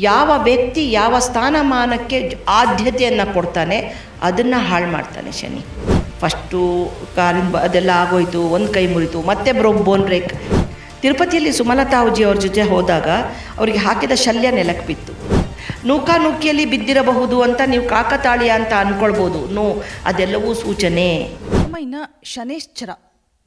ಯಾವ ವ್ಯಕ್ತಿ ಯಾವ ಸ್ಥಾನಮಾನಕ್ಕೆ ಆದ್ಯತೆಯನ್ನು ಕೊಡ್ತಾನೆ, ಅದನ್ನು ಹಾಳು ಮಾಡ್ತಾನೆ ಶನಿ. ಫಸ್ಟು ಕಾರಿನ ಬ- ಅದೆಲ್ಲ ಆಗೋಯಿತು, ಒಂದು ಕೈ ಮುರಿತು, ಮತ್ತೆ ಬ್ರೋ ಬೋನ್ ಬ್ರೇಕ್ ತಿರುಪತಿಯಲ್ಲಿ ಸುಮಲತಾ ಅವ್ಜಿ ಅವ್ರ ಜೊತೆ ಹೋದಾಗ ಅವರಿಗೆ ಹಾಕಿದ ಶಲ್ಯ ನೆಲಕ್ಕೆ ಬಿತ್ತು ನೂಕಾ ನೂಕಿಯಲ್ಲಿ ಬಿದ್ದಿರಬಹುದು ಅಂತ ನೀವು ಕಾಕತಾಳೀಯ ಅಂತ ಅಂದ್ಕೊಳ್ಬೋದು ನೋ, ಅದೆಲ್ಲವೂ ಸೂಚನೆ. ಇನ್ನು ಶನೇಶ್ಚರ.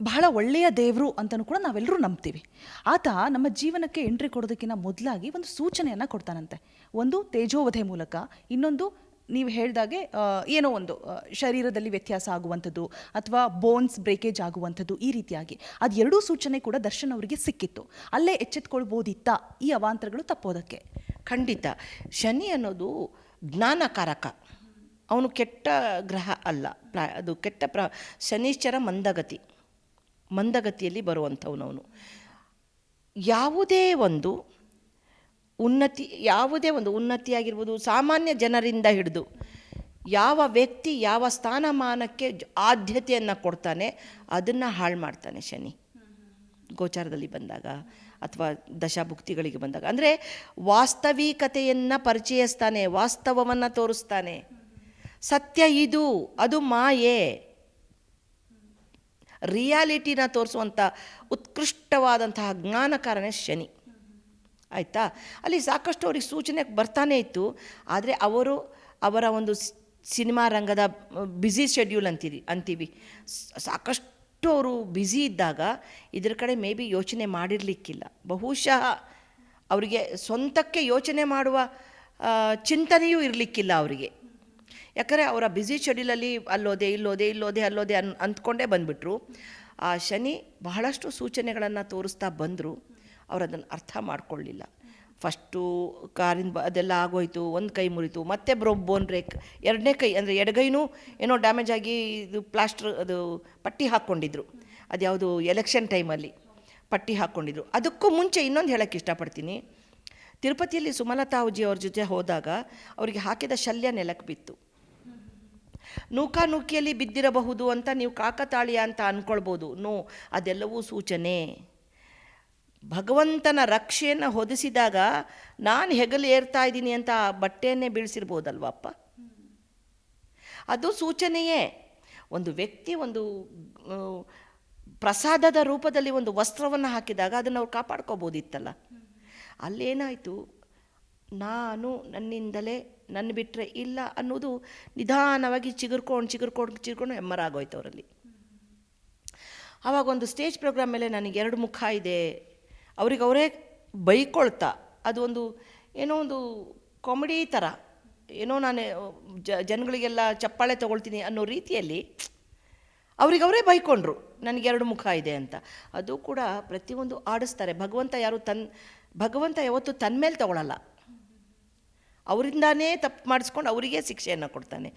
ಬಹಳ ಒಳ್ಳೆಯ ದೇವರು ಅಂತಲೂ ಕೂಡ ನಾವೆಲ್ಲರೂ ನಂಬ್ತೀವಿ. ಆತ ನಮ್ಮ ಜೀವನಕ್ಕೆ ಎಂಟ್ರಿ ಕೊಡೋದಕ್ಕಿಂತ ಮೊದಲಾಗಿ ಒಂದು ಸೂಚನೆಯನ್ನು ಕೊಡ್ತಾನಂತೆ. ಒಂದು ತೇಜೋವಧೆ ಮೂಲಕ, ಇನ್ನೊಂದು ನೀವು ಹೇಳಿದಾಗೆ ಏನೋ ಒಂದು ಶರೀರದಲ್ಲಿ ವ್ಯತ್ಯಾಸ ಆಗುವಂಥದ್ದು ಅಥವಾ ಬೋನ್ಸ್ ಬ್ರೇಕೇಜ್ ಆಗುವಂಥದ್ದು ಈ ರೀತಿಯಾಗಿ. ಅದು ಎರಡೂ ಸೂಚನೆ ಕೂಡ ದರ್ಶನ್ ಅವರಿಗೆ ಸಿಕ್ಕಿತ್ತು. ಅಲ್ಲೇ ಎಚ್ಚೆತ್ಕೊಳ್ಬೋದಿತ್ತ ಈ ಅವಾಂತರಗಳು ತಪ್ಪೋದಕ್ಕೆ. ಖಂಡಿತ. ಶನಿ ಅನ್ನೋದು ಜ್ಞಾನಕಾರಕ. ಅವನು ಕೆಟ್ಟ ಗ್ರಹ ಅಲ್ಲ. ಅದು ಕೆಟ್ಟ ಪ್ರ, ಶನೀಶ್ಚರ ಮಂದಗತಿ. ಮಂದಗತಿಯಲ್ಲಿ ಬರುವಂಥವನವನು. ಯಾವುದೇ ಒಂದು ಉನ್ನತಿ, ಯಾವುದೇ ಒಂದು ಉನ್ನತಿಯಾಗಿರ್ಬೋದು, ಸಾಮಾನ್ಯ ಜನರಿಂದ ಹಿಡಿದು ಯಾವ ವ್ಯಕ್ತಿ ಯಾವ ಸ್ಥಾನಮಾನಕ್ಕೆ ಆದ್ಯತೆಯನ್ನು ಕೊಡ್ತಾನೆ, ಅದನ್ನು ಹಾಳು ಮಾಡ್ತಾನೆ ಶನಿ. ಗೋಚಾರದಲ್ಲಿ ಬಂದಾಗ ಅಥವಾ ದಶಾಭುಕ್ತಿಗಳಿಗೆ ಬಂದಾಗ. ಅಂದರೆ ವಾಸ್ತವಿಕತೆಯನ್ನು ಪರಿಚಯಿಸ್ತಾನೆ, ವಾಸ್ತವವನ್ನು ತೋರಿಸ್ತಾನೆ. ಸತ್ಯ ಇದು, ಅದು ಮಾಯೆ. ರಿಯಾಲಿಟಿನ ತೋರಿಸುವಂಥ ಉತ್ಕೃಷ್ಟವಾದಂತಹ ಜ್ಞಾನಕಾರನೇ ಶನಿ. ಆಯಿತಾ? ಅಲ್ಲಿ ಸಾಕಷ್ಟು ಅವ್ರಿಗೆ ಸೂಚನೆ ಬರ್ತಾನೇ ಇತ್ತು. ಆದರೆ ಅವರು ಅವರ ಒಂದು ಸಿನಿಮಾ ರಂಗದ ಬ್ಯುಸಿ ಶೆಡ್ಯೂಲ್ ಅಂತೀರಿ, ಅಂತೀವಿ. ಸಾಕಷ್ಟು ಅವರು ಬ್ಯುಸಿ ಇದ್ದಾಗ ಇದ್ರ ಕಡೆ ಮೇ ಬಿ ಯೋಚನೆ ಮಾಡಿರಲಿಕ್ಕಿಲ್ಲ. ಬಹುಶಃ ಅವರಿಗೆ ಸ್ವಂತಕ್ಕೆ ಯೋಚನೆ ಮಾಡುವ ಚಿಂತನೆಯೂ ಇರಲಿಕ್ಕಿಲ್ಲ ಅವರಿಗೆ. ಯಾಕಂದರೆ ಅವರ ಬ್ಯುಸಿ ಶೆಡ್ಯೂಲಲ್ಲಿ ಅಲ್ಲೋದೆ, ಇಲ್ಲೋದೆ ಇಲ್ಲೋದೆ, ಅಲ್ಲೋದೆ ಅನ್ ಅಂದ್ಕೊಂಡೇ ಬಂದುಬಿಟ್ರು. ಆ ಶನಿ ಬಹಳಷ್ಟು ಸೂಚನೆಗಳನ್ನು ತೋರಿಸ್ತಾ ಬಂದರು. ಅವರು ಅದನ್ನು ಅರ್ಥ ಮಾಡ್ಕೊಳ್ಳಿಲ್ಲ. ಫಸ್ಟು ಕಾರಿನ ಬ ಅದೆಲ್ಲ ಆಗೋಯ್ತು, ಒಂದು ಕೈ ಮುರಿತು, ಮತ್ತೆ ಬ್ರೋ ಬೋನ್ ಬ್ರೇಕ್ ಎರಡನೇ ಕೈ ಅಂದರೆ ಎಡಗೈನೂ ಏನೋ ಡ್ಯಾಮೇಜ್ ಆಗಿ ಇದು ಪ್ಲಾಸ್ಟರ್ ಅದು ಪಟ್ಟಿ ಹಾಕ್ಕೊಂಡಿದ್ರು. ಅದ್ಯಾವುದು ಎಲೆಕ್ಷನ್ ಟೈಮಲ್ಲಿ ಪಟ್ಟಿ ಹಾಕ್ಕೊಂಡಿದ್ರು. ಅದಕ್ಕೂ ಮುಂಚೆ ಇನ್ನೊಂದು ಹೇಳೋಕ್ಕೆ ಇಷ್ಟಪಡ್ತೀನಿ. ತಿರುಪತಿಯಲ್ಲಿ ಸುಮಲತಾ ಅವ್ಜಿ ಅವ್ರ ಜೊತೆ ಹೋದಾಗ ಅವರಿಗೆ ಹಾಕಿದ ಶಲ್ಯ ನೆಲಕ್ಕೆ ಬಿತ್ತು. ನೂಕಾ ನೂಕಿಯಲ್ಲಿ ಬಿದ್ದಿರಬಹುದು ಅಂತ ನೀವು ಕಾಕತಾಳೀಯ ಅಂತ ಅಂದ್ಕೊಳ್ಬೋದು ನೋ, ಅದೆಲ್ಲವೂ ಸೂಚನೆ. ಭಗವಂತನ ರಕ್ಷೆಯನ್ನು ಹೊದಿಸಿದಾಗ ನಾನು ಹೆಗಲು ಏರ್ತಾ ಇದ್ದೀನಿ ಅಂತ ಆ ಬಟ್ಟೆಯನ್ನೇ ಬೀಳಿಸಿರ್ಬೋದಲ್ವಪ್ಪ? ಅದು ಸೂಚನೆಯೇ. ಒಂದು ವ್ಯಕ್ತಿ ಒಂದು ಪ್ರಸಾದದ ರೂಪದಲ್ಲಿ ಒಂದು ವಸ್ತ್ರವನ್ನು ಹಾಕಿದಾಗ ಅದನ್ನು ಅವ್ರು ಕಾಪಾಡ್ಕೋಬೋದಿತ್ತಲ್ಲ. ಅಲ್ಲೇನಾಯಿತು? ನಾನು ನನ್ನಿಂದಲೇ ನನ್ನ ಬಿಟ್ಟರೆ ಇಲ್ಲ ಅನ್ನೋದು ನಿಧಾನವಾಗಿ ಚಿಗುರ್ಕೊಂಡು ಚಿಗುರ್ಕೊಂಡು ಚಿಗುರ್ಕೊಂಡು ಹೆಮ್ಮರಾಗೋಯ್ತು ಅವರಲ್ಲಿ. ಆವಾಗ ಒಂದು ಸ್ಟೇಜ್ ಪ್ರೋಗ್ರಾಮ್ ಮೇಲೆ ನನಗೆ ಎರಡು ಮುಖ ಇದೆ. ಅವ್ರಿಗೆ ಅವರೇ ಬೈಕೊಳ್ತಾ, ಅದು ಒಂದು ಏನೋ ಒಂದು ಕಾಮಿಡಿ ಥರ. ಏನೋ ನಾನು ಜ ಜನಗಳಿಗೆಲ್ಲ ಚಪ್ಪಾಳೆ ತಗೊಳ್ತೀನಿ ಅನ್ನೋ ರೀತಿಯಲ್ಲಿ ಅವ್ರಿಗೆ ಅವರೇ ಬೈಕೊಂಡ್ರು, ನನಗೆ ಎರಡು ಮುಖ ಇದೆ ಅಂತ. ಅದು ಕೂಡ ಪ್ರತಿಯೊಂದು ಆಡಿಸ್ತಾರೆ. ಭಗವಂತ ಯಾರು ತನ್, ಭಗವಂತ ಯಾವತ್ತೂ ತನ್ನ ಮೇಲೆ ತಗೊಳ್ಳಲ್ಲ ಅವರಿಂದಾನೇ ತಪ್ಪು ಮಾಡಿಸ್ಕೊಂಡು ಅವರಿಗೆ ಶಿಕ್ಷೆಯನ್ನು ಕೊಡ್ತಾನೆ.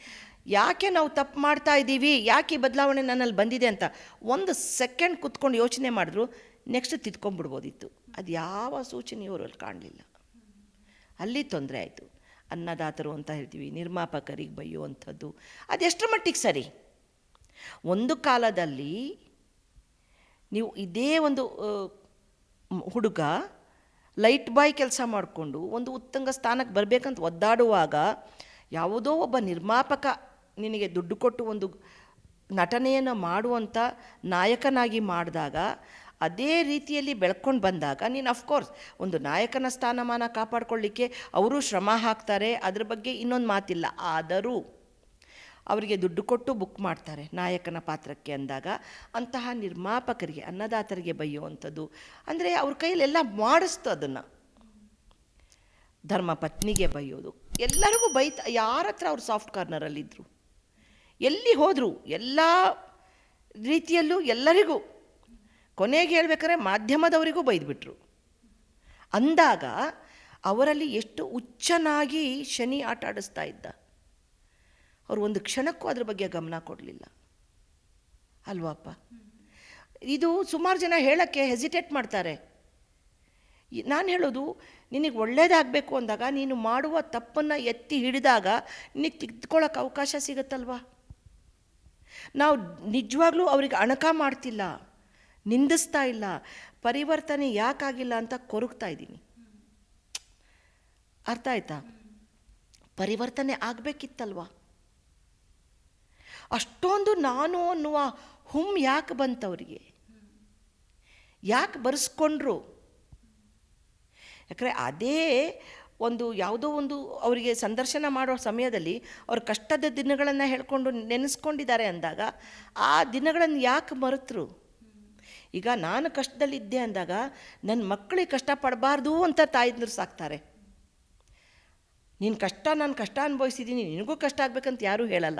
ಯಾಕೆ ನಾವು ತಪ್ಪು ಮಾಡ್ತಾ ಇದ್ದೀವಿ? ಯಾಕೆ ಈ ಬದಲಾವಣೆ ನನ್ನಲ್ಲಿ ಬಂದಿದೆ ಅಂತ ಒಂದು ಸೆಕೆಂಡ್ ಕುತ್ಕೊಂಡು ಯೋಚನೆ ಮಾಡಿದ್ರು ನೆಕ್ಸ್ಟ್ ತಿದ್ಕೊಂಡ್ಬಿಡ್ಬೋದಿತ್ತು ಅದು ಯಾವ ಸೂಚನೆಯೂ ಅವರಲ್ಲಿ ಕಾಣಲಿಲ್ಲ. ಅಲ್ಲಿ ತೊಂದರೆ ಆಯಿತು. ಅನ್ನದಾತರು ಅಂತ ಹೇಳ್ತೀವಿ, ನಿರ್ಮಾಪಕರಿಗೆ ಬೈಯುವಂಥದ್ದು ಅದೆಷ್ಟರ ಮಟ್ಟಿಗೆ ಸರಿ? ಒಂದು ಕಾಲದಲ್ಲಿ ನೀವು ಇದೇ ಒಂದು ಹುಡುಗ ಲೈಟ್ ಬಾಯ್ ಕೆಲಸ ಮಾಡಿಕೊಂಡು ಒಂದು ಉತ್ತಂಗ ಸ್ಥಾನಕ್ಕೆ ಬರಬೇಕಂತ ಒದ್ದಾಡುವಾಗ ಯಾವುದೋ ಒಬ್ಬ ನಿರ್ಮಾಪಕ ನಿನಗೆ ದುಡ್ಡು ಕೊಟ್ಟು ಒಂದು ನಟನೆಯನ್ನು ಮಾಡುವಂಥ ನಾಯಕನಾಗಿ ಮಾಡಿದಾಗ ಅದೇ ರೀತಿಯಲ್ಲಿ ಬೆಳ್ಕೊಂಡು ಬಂದಾಗ ನೀನು ಅಫ್ಕೋರ್ಸ್ ಒಂದು ನಾಯಕನ ಸ್ಥಾನಮಾನ ಕಾಪಾಡ್ಕೊಳ್ಳಿಕ್ಕೆ ಅವರು ಶ್ರಮ ಹಾಕ್ತಾರೆ, ಅದ್ರ ಬಗ್ಗೆ ಇನ್ನೊಂದು ಮಾತಿಲ್ಲ. ಆದರೂ ಅವರಿಗೆ ದುಡ್ಡು ಕೊಟ್ಟು ಬುಕ್ ಮಾಡ್ತಾರೆ. ನಾಯಕನ ಪಾತ್ರಕ್ಕೆ ಅಂದಾಗ ಅಂತಹ ನಿರ್ಮಾಪಕರಿಗೆ, ಅನ್ನದಾತರಿಗೆ ಬೈಯುವಂಥದ್ದು ಅಂದರೆ ಅವ್ರ ಕೈಯಲ್ಲೆಲ್ಲ ಮಾಡಿಸ್ತು ಅದನ್ನು. ಧರ್ಮ ಪತ್ನಿಗೆ ಬೈಯೋದು ಎಲ್ಲರಿಗೂ ಬೈತ, ಯಾರ ಹತ್ರ ಅವ್ರು ಸಾಫ್ಟ್ ಕಾರ್ನರಲ್ಲಿದ್ದರು ಎಲ್ಲಿ ಹೋದರು? ಎಲ್ಲ ರೀತಿಯಲ್ಲೂ ಎಲ್ಲರಿಗೂ. ಕೊನೆಗೆ ಹೇಳ್ಬೇಕಾದ್ರೆ ಮಾಧ್ಯಮದವರಿಗೂ ಬೈದ್ಬಿಟ್ರು. ಅಂದಾಗ ಅವರಲ್ಲಿ ಎಷ್ಟು ಹುಚ್ಚನಾಗಿ ಶನಿ ಆಟ ಆಡಿಸ್ತಾ ಇದ್ದ. ಅವರು ಒಂದು ಕ್ಷಣಕ್ಕೂ ಅದ್ರ ಬಗ್ಗೆ ಗಮನ ಕೊಡಲಿಲ್ಲ. ಅಲ್ವಾಪ್ಪ? ಇದು ಸುಮಾರು ಜನ ಹೇಳೋಕ್ಕೆ ಹೆಸಿಟೇಟ್ ಮಾಡ್ತಾರೆ. ನಾನು ಹೇಳೋದು, ನಿನಗೆ ಒಳ್ಳೇದಾಗಬೇಕು ಅಂದಾಗ ನೀನು ಮಾಡುವ ತಪ್ಪನ್ನು ಎತ್ತಿ ಹಿಡಿದಾಗ ನಿನಗೆ ತಿದ್ಕೊಳ್ಳೋಕೆ ಅವಕಾಶ ಸಿಗುತ್ತಲ್ವಾ? ನಾವು ನಿಜವಾಗ್ಲೂ ಅವ್ರಿಗೆ ಅಣಕ ಮಾಡ್ತಿಲ್ಲ, ನಿಂದಿಸ್ತಾ ಇಲ್ಲ, ಪರಿವರ್ತನೆ ಯಾಕಾಗಿಲ್ಲ ಅಂತ ಕೊರಗ್ತಾ ಇದ್ದೀನಿ. ಅರ್ಥ ಆಯ್ತಾ? ಪರಿವರ್ತನೆ ಆಗಬೇಕಿತ್ತಲ್ವಾ? ಅಷ್ಟೊಂದು ನಾನು ಅನ್ನುವ ಹುಮ್ ಯಾಕೆ ಬಂತವರಿಗೆ? ಯಾಕೆ ಬರೆಸ್ಕೊಂಡ್ರು? ಯಾಕಂದರೆ ಅದೇ ಒಂದು ಯಾವುದೋ ಒಂದು ಅವರಿಗೆ ಸಂದರ್ಶನ ಮಾಡೋ ಸಮಯದಲ್ಲಿ ಅವ್ರ ಕಷ್ಟದ ದಿನಗಳನ್ನು ಹೇಳ್ಕೊಂಡು ನೆನೆಸ್ಕೊಂಡಿದ್ದಾರೆ ಅಂದಾಗ ಆ ದಿನಗಳನ್ನು ಯಾಕೆ ಮರೆತರು? ಈಗ ನಾನು ಕಷ್ಟದಲ್ಲಿದ್ದೆ ಅಂದಾಗ ನನ್ನ ಮಕ್ಕಳಿಗೆ ಕಷ್ಟ ಪಡಬಾರ್ದು ಅಂತ ತಾಯಿದ್ರು ಸಾಕ್ತಾರೆ. ನೀನು ಕಷ್ಟ, ನಾನು ಕಷ್ಟ ಅನುಭವಿಸಿದ್ದೀನಿ ನಿನಗೂ ಕಷ್ಟ ಆಗಬೇಕಂತ ಯಾರೂ ಹೇಳಲ್ಲ.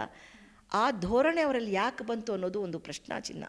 ಆ ಧೋರಣೆ ಅವರಲ್ಲಿ ಯಾಕೆ ಬಂತು ಅನ್ನೋದು ಒಂದು ಪ್ರಶ್ನಾ ಚಿಹ್ನ